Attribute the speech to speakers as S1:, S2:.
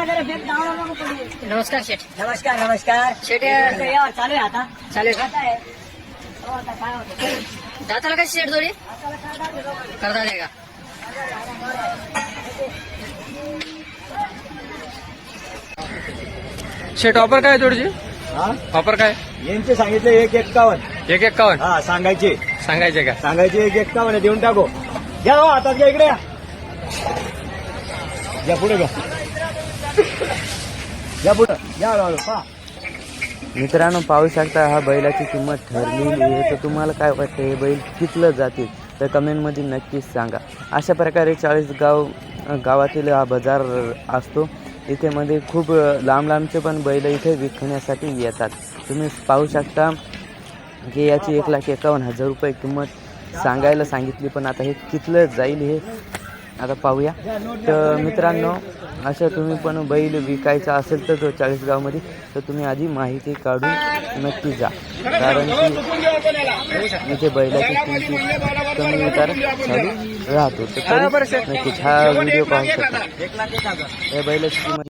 S1: नमस्कार शेठ.
S2: नमस्कार नमस्कार.
S1: शेठ
S2: यावर चालू आहे आता.
S1: चालेल का?
S2: आता आहे. हो, आता काय होतं?
S1: दाताला काय शेठ जोडी?
S2: बघ.
S1: करता का?
S3: शेट ऑफर काय जोडची?
S4: हा?
S3: ऑफर काय?
S4: यांचे सांगितले एक एक्कावन्न.
S3: एक एक्कावन्न.
S4: हा सांगायचे.
S3: सांगायचे का?
S4: सांगायचे एक एक्कावन्न देऊन टाको. घ्या हो हातात घ्या इकडे या. घ्या पुढे घ्या. या पुढं. या हळूहळू पा
S5: मित्रांनो पाहू शकता हा बैलाची किंमत ठरलेली आहे. तर तुम्हाला काय वाटतं हे बैल कितलं जातील? तर कमेंटमध्ये नक्कीच सांगा. अशा प्रकारे चाळीस गाव गावातील हा बाजार असतो. इथे मध्ये खूप लांब लांबचे पण बैल इथे विकण्यासाठी येतात. तुम्ही पाहू शकता की याची एक लाख एकावन्न हजार रुपये किंमत सांगायला सांगितली पण आता हे कितलं जाईल हे आता पाहूया. तर मित्रांनो असं तुम्ही पण बैल विकायचा असेल तर तो चाळीस गावमध्ये तर तुम्ही आधी माहिती काढून नक्की जा. कारण की इथे बैलाची किमती कमी उतार चालू राहतो. तर नक्कीच हा व्हिडिओ पाहू शकता. या बैलाची किंमत